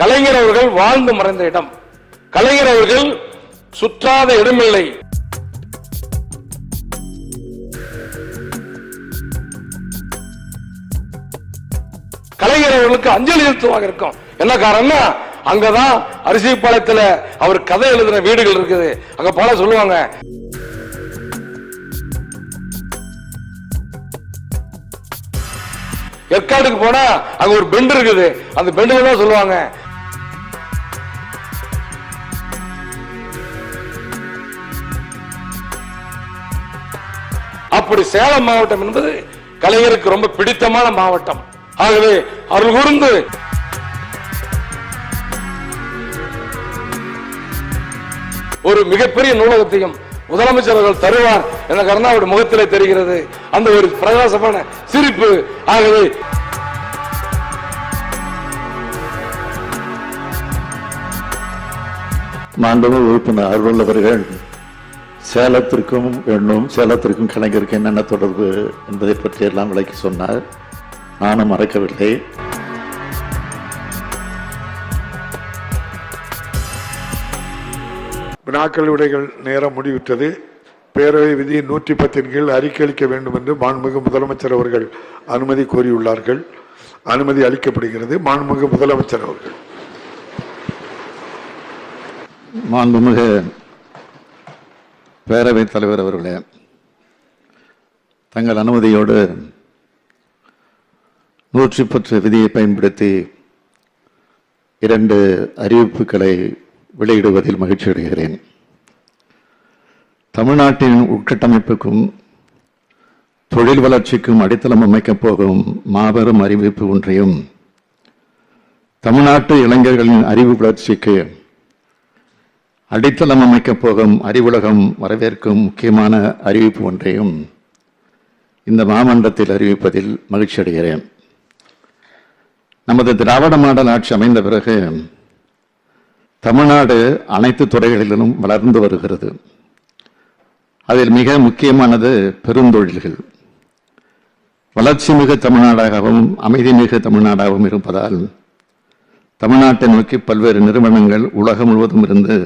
கலைஞர் அவர்கள் வாழ்ந்து மறைந்த இடம். கலைஞர் அவர்கள் சுற்றாத இடமில்லை. கலைஞர் அவர்களுக்கு அஞ்சலி செலுத்துவாங்க இருக்கும். என்ன காரணம்னா அங்கதான் அரிசிப்பாளையத்துல அவர் கதை எழுதின வீடுகள் இருக்குது. அங்க போல சொல்லுவாங்க. ஏற்காடுக்கு போனா அங்க ஒரு பெண்டு இருக்குது. அந்த பெண்டுல தான் சொல்லுவாங்க. அப்படி சேலம் மாவட்டம் என்பது கலைஞருக்கு ரொம்ப பிடித்தமான மாவட்டம். ஆகவே அருள் கூர்ந்து. ஒரு மிகப்பெரிய நூலகத்தையும் முதலமைச்சர் அவர்கள் தருவார் என்ற காரணம் முகத்திலே தெரிகிறது. அந்த ஒரு பிரகாசமான சிரிப்பு. ஆகவே மாண்புமிகு உறுப்பினர் அருள் அவர்கள் சேலத்திற்கும் எண்ணும் சேலத்திற்கும் கலைஞருக்கு என்னென்ன தொடர்பு என்பதை பற்றி எல்லாம் விளக்கி சொன்னார். நானும் மறக்கவில்லை. வினாக்கள் விடைகள் நேரம் முடிவுற்றது. பேரவை விதி நூற்றி பத்தின் கீழ் அறிக்கை அளிக்க வேண்டும் என்று மாண்புமிகு முதலமைச்சர் அவர்கள் அனுமதி கோரியுள்ளார்கள். அனுமதி அளிக்கப்படுகிறது. மாண்புமிகு முதலமைச்சர் அவர்கள். மாண்புமிகு பேரவைத் தலைவர் அவர்களே தங்கள் அனுமதியோடு நூற்றி பத்து விதியை பயன்படுத்தி இரண்டு அறிவிப்புகளை வெளியிடுவதில் மகிழ்ச்சி அடைகிறேன். தமிழ்நாட்டின் உட்கட்டமைப்புக்கும் தொழில் வளர்ச்சிக்கும் அடித்தளம் அமைக்கப் போகும் மாபெரும் அறிவிப்பு ஒன்றையும் தமிழ்நாட்டு இளைஞர்களின் அறிவு வளர்ச்சிக்கு அடித்தளம் அமைக்கப் போகும் அறிவுலகம் வரவேற்கும் முக்கியமான அறிவிப்பு ஒன்றையும் இந்த மாமன்றத்தில் அறிவிப்பதில் மகிழ்ச்சி அடைகிறேன். நமது திராவிட மாடல் ஆட்சி அமைந்த பிறகு தமிழ்நாடு அனைத்து துறைகளிலும் வளர்ந்து வருகிறது. அதில் மிக முக்கியமானது பெருந்தொழில்கள். வளர்ச்சி மிகு தமிழ்நாடாகவும் அமைதி மிகு தமிழ்நாடாகவும் இருப்பதால் தமிழ்நாட்டை நோக்கி பல்வேறு நிறுவனங்கள் உலகம் முழுவதும் இருந்து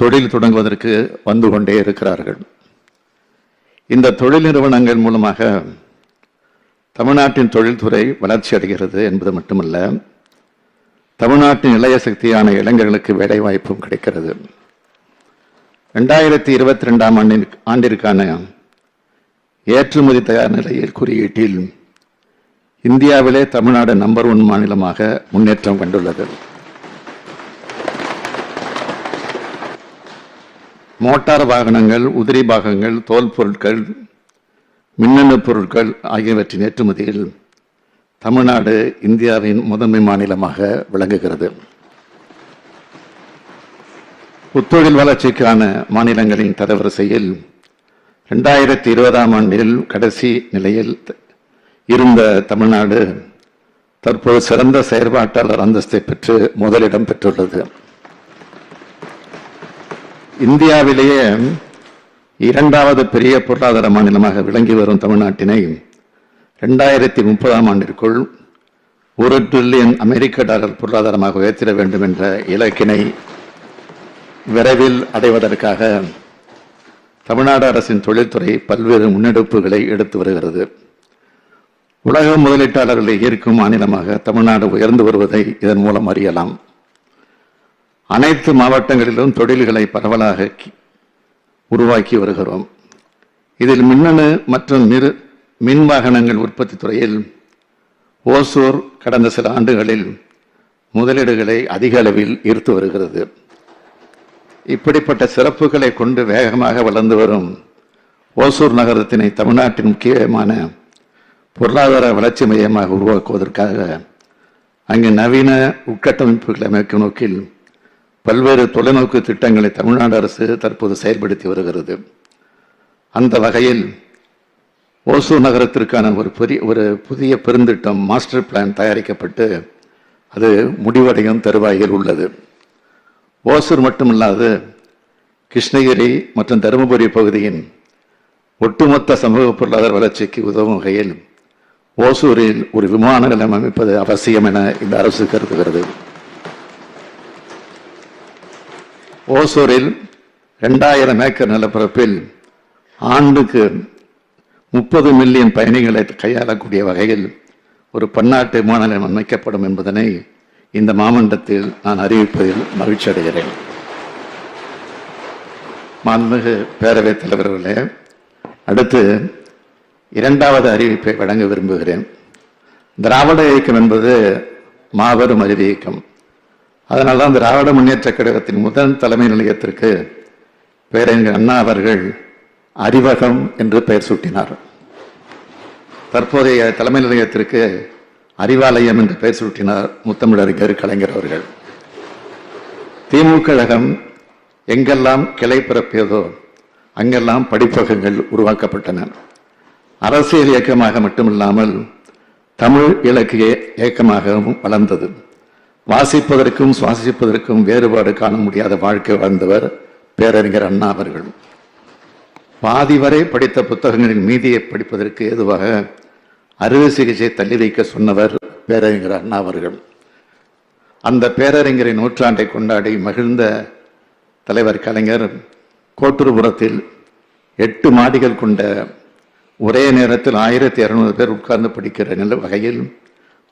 தொழில் தொடங்குவதற்கு வந்து கொண்டே இருக்கிறார்கள். இந்த தொழில் நிறுவனங்கள் மூலமாக தமிழ்நாட்டின் தொழில்துறை வளர்ச்சி அடைகிறது என்பது மட்டுமல்ல தமிழ்நாட்டின் இளைய சக்தியான இளைஞர்களுக்கு வேலை வாய்ப்பும் கிடைக்கிறது. ரெண்டாயிரத்தி இருபத்தி ரெண்டாம் ஆண்டின் ஆண்டிற்கான ஏற்றுமதி தயார் நிலையில் குறியீட்டில் இந்தியாவிலே தமிழ்நாடு நம்பர் ஒன் மாநிலமாக முன்னேற்றம் கண்டுள்ளது. மோட்டார் வாகனங்கள் உதிரி பாகங்கள் தோல் பொருட்கள் மின்னணு பொருட்கள் ஆகியவற்றின் ஏற்றுமதியில் தமிழ்நாடு இந்தியாவின் முதன்மை மாநிலமாக விளங்குகிறது. புத்தொழில் வளர்ச்சிக்கான மாநிலங்களின் தரவரிசையில் ரெண்டாயிரத்தி இருபதாம் ஆண்டில் கடைசி நிலையில் இருந்த தமிழ்நாடு தற்போது சிறந்த செயற்பாட்டாளர் அந்தஸ்தை பெற்று முதலிடம் பெற்றுள்ளது. இந்தியாவிலேயே இரண்டாவது பெரிய பொருளாதார மாநிலமாக விளங்கி வரும் தமிழ்நாட்டினை ரெண்டாயிரத்தி முப்பதாம் ஆண்டிற்குள் ஒரு டிரில்லியன் அமெரிக்க டாலர் பொருளாதாரமாக உயர்த்திட வேண்டும் என்ற இலக்கினை விரைவில் அடைவதற்காக தமிழ்நாடு அரசின் தொழில்துறை பல்வேறு முன்னெடுப்புகளை எடுத்து வருகிறது. உலக முதலீட்டாளர்களை ஈர்க்கும் மாநிலமாக தமிழ்நாடு உயர்ந்து வருவதை இதன் மூலம் அறியலாம். அனைத்து மாவட்டங்களிலும் தொழில்களை பரவலாக கி- உருவாக்கி வருகிறோம். இதில் மின்னணு மற்றும் மிரு மின் வாகனங்கள் உற்பத்தி துறையில் ஓசூர் கடந்த சில ஆண்டுகளில் முதலீடுகளை அதிக அளவில் ஈர்த்து வருகிறது. இப்படிப்பட்ட சிறப்புகளை கொண்டு வேகமாக வளர்ந்து வரும் ஓசூர் நகரத்தினை தமிழ்நாட்டின் முக்கியமான பொருளாதார வளர்ச்சி மையமாக உருவாக்குவதற்காக அங்கு நவீன உட்கட்டமைப்புகளை அமைக்கும் நோக்கில் பல்வேறு தொலைநோக்கு திட்டங்களை தமிழ்நாடு அரசு தற்போது செயல்படுத்தி வருகிறது. அந்த வகையில் ஓசூர் நகரத்திற்கான ஒரு பெரிய ஒரு புதிய பெருந்திட்டம் மாஸ்டர் பிளான் தயாரிக்கப்பட்டு அது முடிவடையும் தருவாயில் உள்ளது. ஓசூர் மட்டுமல்லாது கிருஷ்ணகிரி மற்றும் தருமபுரி பகுதியின் ஒட்டுமொத்த சமூக பொருளாதார வளர்ச்சிக்கு உதவும் வகையில் ஓசூரில் ஒரு விமான நிலையம் அமைப்பது அவசியம் என இந்த அரசு கருதுகிறது. ஓசூரில் ரெண்டாயிரம் ஏக்கர் நிலப்பரப்பில் ஆண்டுக்கு முப்பது மில்லியன் பயணிகளை கையாளக்கூடிய வகையில் ஒரு பன்னாட்டு விமான நிலையம் அமைக்கப்படும் என்பதனை இந்த மாமண்டத்தில் நான் அறிவிப்பதில் மகிழ்ச்சி அடைகிறேன். மாண்புமிகு பேரவைத் தலைவர்களே அடுத்து இரண்டாவது அறிவிப்பை வழங்க விரும்புகிறேன். திராவிட இயக்கம் என்பது மாபெரும் அறிவு இயக்கம். அதனால்தான் திராவிட முன்னேற்ற கழகத்தின் முதல் தலைமை நிலையத்திற்கு பேரறிஞர் அண்ணா அவர்கள் அறிவகம் என்று பெயர் சூட்டினார். தற்போதைய தலைமை நிலையத்திற்கு அறிவாலயம் என்று பெயர் சூட்டினார் முத்தமிழறிஞர் கலைஞர் அவர்கள். திமுக கழகம் எங்கெல்லாம் கிளை பிறப்பியதோ அங்கெல்லாம் படிப்பகங்கள் உருவாக்கப்பட்டன. அரசியல் இயக்கமாக மட்டுமில்லாமல் தமிழ் இலக்கிய இயக்கமாகவும் வளர்ந்தது. வாசிப்பதற்கும் சுவாசிப்பதற்கும் வேறுபாடு காண முடியாத வாழ்க்கை வாழ்ந்தவர் பேரறிஞர் அண்ணா அவர்கள். பாதி வரை படித்த புத்தகங்களின் மீதியை படிப்பதற்கு ஏதுவாக அறுவை சிகிச்சை தள்ளி வைக்க சொன்னவர் பேரறிஞர் அண்ணா அவர்கள். அந்த பேரறிஞரின் நூற்றாண்டை கொண்டாடி மகிழ்ந்த தலைவர் கலைஞர் கோட்டூர்புரத்தில் எட்டு மாடிகள் கொண்ட ஒரே நேரத்தில் ஆயிரத்தி இரநூறு பேர் உட்கார்ந்து படிக்கிற நில வகையில்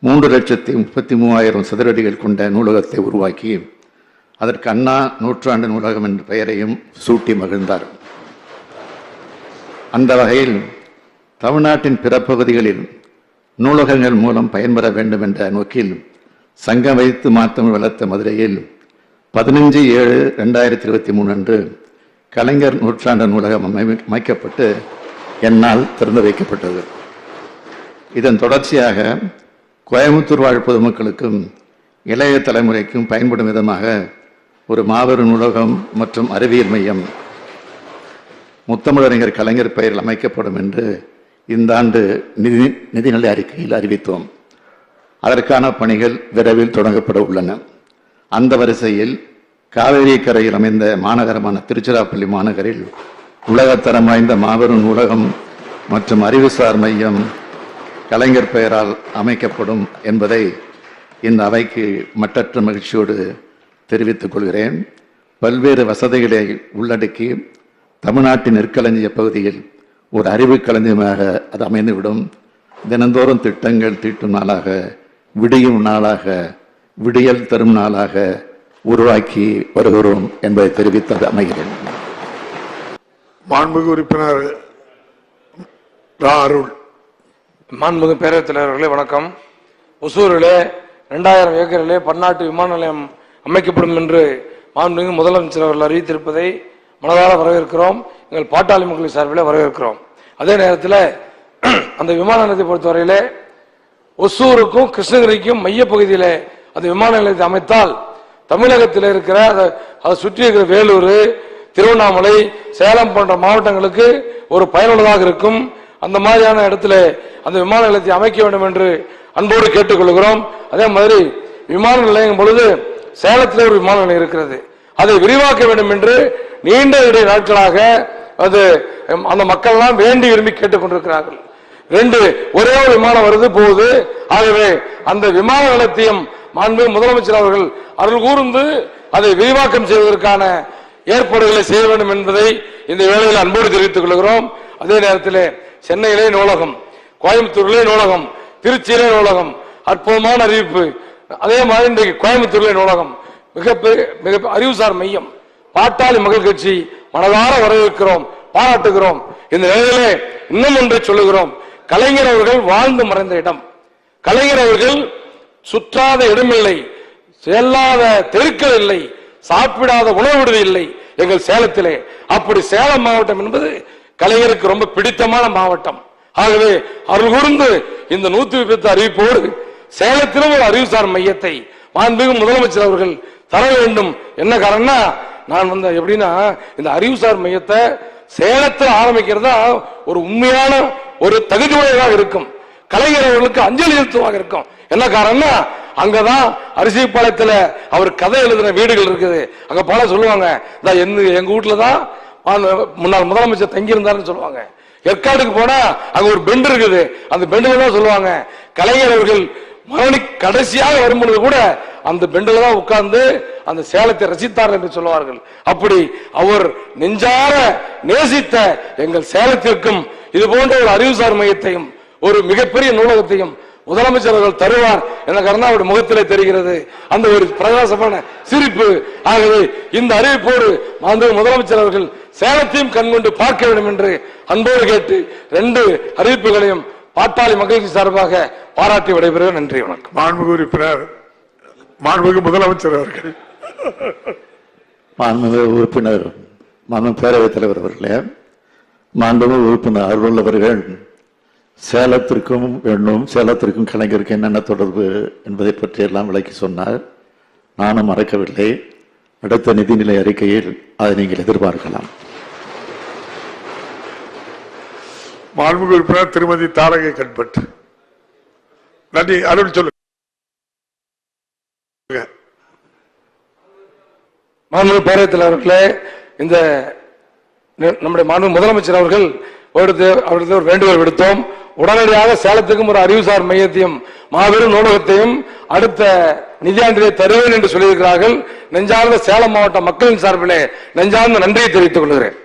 மூன்று லட்சத்தி முப்பத்தி மூவாயிரம் சதுரடிகள் கொண்ட நூலகத்தை உருவாக்கி அதற்கு அண்ணா நூற்றாண்டு நூலகம் என்ற பெயரையும் சூட்டி மகிழ்ந்தார். அந்த வகையில் தமிழ்நாட்டின் பிற பகுதிகளில் நூலகங்கள் மூலம் பயன்பெற வேண்டும் என்ற நோக்கில் சங்கம் வைத்து மாற்றம் வளர்த்த மதுரையில் பதினஞ்சு ஏழு ரெண்டாயிரத்தி இருபத்தி மூணு அன்று கலைஞர் நூற்றாண்டு நூலகம் அமை- அமைக்கப்பட்டு என்னால் திறந்து வைக்கப்பட்டது. இதன் தொடர்ச்சியாக கோயம்புத்தூர் வாழ் பொதுமக்களுக்கும் இளைய தலைமுறைக்கும் பயன்படும் விதமாக ஒரு மாபெரும் நூலகம் மற்றும் அறிவியல் மையம் முத்தமிழறிஞர் கலைஞர் பெயரில் அமைக்கப்படும் என்று இந்த ஆண்டு நிதி நிதிநிலை அறிக்கையில் அறிவித்தோம். அதற்கான பணிகள் விரைவில் தொடங்கப்பட உள்ளன. அந்த வரிசையில் காவேரி கரையில் அமைந்த மாநகரமான திருச்சிராப்பள்ளி மாநகரில் உலகத்தரம் வாய்ந்த மாபெரும் நூலகம் மற்றும் அறிவுசார் மையம் கலைஞர் பெயரால் அமைக்கப்படும் என்பதை இந்த அவைக்கு மட்டற்ற மகிழ்ச்சியோடு தெரிவித்துக் கொள்கிறேன். பல்வேறு வசதிகளை உள்ளடக்கி தமிழ்நாட்டின் நெற்களஞ்சிய பகுதியில் ஒரு அறிவு களஞ்சியமாக அது அமைந்துவிடும். தினந்தோறும் திட்டங்கள் தீட்டும் நாளாக விடியும் நாளாக விடியல் தரும் நாளாக உருவாக்கி வருகிறோம் என்பதை தெரிவித்தது அமைகிறேன். மாண்புமிகு உறுப்பினர் அருள் மாண்புமிகு பேரவைத் தலைவர்களே வணக்கம். ஒசூரிலே ரெண்டாயிரம் ஏக்கரிலே பன்னாட்டு விமான நிலையம் அமைக்கப்படும் என்று மாண்புமிகு முதலமைச்சர் அவர்கள் அறிவித்திருப்பதை மனதார வரவேற்கிறோம். எங்கள் பாட்டாளி மக்கள் சார்பில் வரவேற்கிறோம். அதே நேரத்தில் அந்த விமான நிலையத்தை பொறுத்தவரையிலே ஒசூருக்கும் கிருஷ்ணகிரிக்கும் மையப்பகுதியில் அந்த விமான நிலையத்தை அமைத்தால் தமிழகத்தில் இருக்கிற அதை அதை சுற்றி இருக்கிற வேலூர் திருவண்ணாமலை சேலம் போன்ற மாவட்டங்களுக்கு ஒரு பயனுள்ளதாக இருக்கும். அந்த மாதிரியான இடத்துல அந்த விமான நிலையத்தை அமைக்க வேண்டும் என்று அன்போடு கேட்டுக்கொள்கிறோம். அதே மாதிரி விமான நிலையம் பொழுது சேலத்தில் ஒரு விமான நிலையம் இருக்கிறது. அதை விரிவாக்க வேண்டும் என்று நீண்ட இடை நாட்களாக அது அந்த மக்கள்லாம் வேண்டி விரும்பி கேட்டுக்கொண்டிருக்கிறார்கள். ரெண்டு ஒரே ஒரு விமானம் வருது போகுது. ஆகவே அந்த விமான நிலையத்தையும் மாண்பு முதலமைச்சர் அவர்கள் அருள் கூர்ந்து அதை விரிவாக்கம் செய்வதற்கான ஏற்பாடுகளை செய்ய வேண்டும் என்பதை இந்த வேளையில் அன்போடு தெரிவித்துக் கொள்கிறோம். அதே நேரத்தில் சென்னையிலே நூலகம் கோயம்புத்தூரிலே நூலகம் திருச்சியிலே நூலகம் அற்புதமான அறிவிப்பு. அதே மாதிரி இன்றைக்கு கோயம்புத்தூரிலே நூலகம். மிக பெரிய- மிக அறிவுசார் மையம். பாட்டாளி மக்கள் கட்சி மனதார வரவேற்கிறோம் பாராட்டுகிறோம். இந்த நிலையிலே இன்னும் ஒன்றை சொல்லுகிறோம். கலைஞர் அவர்கள் வாழ்ந்து மறைந்த இடம். கலைஞர் அவர்கள் சுற்றாத இடமில்லை செல்லாத தெருக்கள் இல்லை சாப்பிடாத உணவு விடுதி இல்லை எங்கள் சேலத்திலே. அப்படி சேலம் மாவட்டம் என்பது கலைஞருக்கு ரொம்ப பிடித்தமான மாவட்டம். ஆகவே அருள் கூர்ந்து இந்த நூத்தி விபத்து அறிவிப்போடு சேலத்திலும் ஒரு அறிவுசார் மையத்தை மாண்புமிகு முதலமைச்சர் அவர்கள் தர வேண்டும். என்ன காரணம்னா நான் வந்து எப்படின்னா இந்த அறிவுசார் மையத்தை சேலத்தில் ஆரம்பிக்கிறது தான் ஒரு உண்மையான ஒரு தகுதியுடையதாக இருக்கும். கலைஞர் அவர்களுக்கு அஞ்சலி செலுத்துவாக இருக்கும். என்ன காரணம்னா அங்கதான் அரிசிப்பாளையத்துல அவர் கதை எழுதின வீடுகள் இருக்குது. அங்க போல சொல்லுவாங்க எங்க எங்க வீட்டுல தான் முன்னாள் முதலமைச்சர் தங்கியிருந்தாருன்னு சொல்லுவாங்க. ஏற்காடுக்கு போனா அங்க ஒரு பெண்டு இருக்குது. அந்த பெண்டுல தான் சொல்லுவாங்க. கலைஞர் அவர்கள் மரணி கடைசியாக வரும்பொழுது கூட அந்த பெண்டில் தான் உட்கார்ந்து அந்த சேலத்தை ரசித்தார் என்று சொல்வார்கள் அப்படி அவர் நெஞ்சார நேசித்த எங்கள் சேலத்திற்கும் இது போன்ற ஒரு அறிவுசார் மையத்தையும் ஒரு மிகப்பெரிய நூலகத்தையும் முதலமைச்சர் அவர்கள் தருவார் என கருணாவுடைய முகத்திலே தெரிகிறது. அந்த ஒரு பிரகாசமான சிரிப்பு. ஆகவே இந்த அறிவிப்போடு முதலமைச்சர் அவர்கள் சேலத்தையும் கண்கொண்டு பார்க்க வேண்டும் என்று அன்போடு கேட்டு ரெண்டு அறிவிப்புகளையும் பாட்டாளி மகிழ்ச்சி சார்பாக பாராட்டி விடைபெறுகிறேன். நன்றி வணக்கம். மாண்புமிகு உறுப்பினர் மாண்புமிகு முதலமைச்சர் அவர்கள். மாண்புமிகு உறுப்பினர் மாண்பு பேரவைத் தலைவர் அவர்களே மாண்புமிகு உறுப்பினர் அருள் அவர்கள் சேலத்திற்கும் வேண்டும் சேலத்திற்கும் கலைஞருக்கு என்னென்ன தொடர்பு என்பதை பற்றி எல்லாம் விளக்கி சொன்னார். நானும் மறக்கவில்லை. அடுத்த நிதிநிலை அறிக்கையில் அதை நீங்கள் எதிர்பார்க்கலாம். மாண்புமிகு உறுப்பினர் திருமதி தாரகை கண்பட் நன்றி அருள் சொல்லு மாண்பு பேரத்தில் அவர்களே இந்த நம்முடைய மாண்பு முதலமைச்சர் அவர்கள் அவர்களுக்கு ஒரு வேண்டுகோள் விடுத்தோம். உடனடியாக சேலத்துக்கும் ஒரு அறிவுசார் மையத்தையும் மாபெரும் நூலகத்தையும் அடுத்த நிதியாண்டிலே தருவேன் என்று சொல்லியிருக்கிறார்கள். நெஞ்சார்ந்த சேலம் மாவட்ட மக்களின் சார்பிலே நெஞ்சார்ந்த நன்றியை தெரிவித்துக் கொள்கிறேன்.